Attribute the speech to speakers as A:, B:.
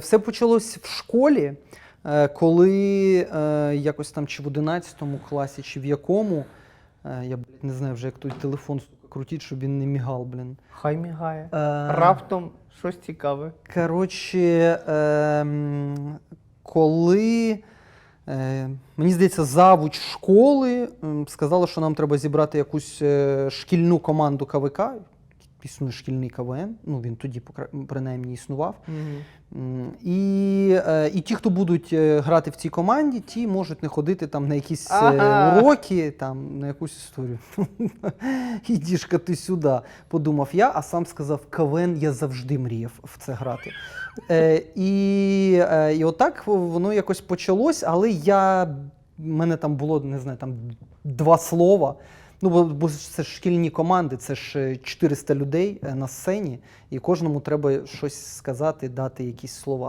A: Все почалось в школі, е, коли е, якось там чи в 11 класі, чи в якому. е, Я блядь, не знаю вже, як той телефон крутить, щоб він не мігав, блін.
B: Хай мігає.
A: Е,
B: Раптом щось цікаве.
A: Коротше, ем, коли е, мені здається, завуч школи ем, сказала, що нам треба зібрати якусь е, шкільну команду КВК. Існує шкільний КВН, ну він тоді принаймні існував. М, І, е, і ті, хто будуть е, грати в цій команді, ті можуть не ходити там на якісь е,
B: Ага.
A: уроки, там, на якусь історію. Ідішка ти сюди, подумав я, а сам сказав, КВН я завжди мріяв в це грати. Е, і, і отак воно якось почалось, але я, в мене там було, не знаю, там два слова. Ну, бо, бо це ж шкільні команди, це ж е, 400 людей е, на сцені, і кожному треба щось сказати, дати якісь слова.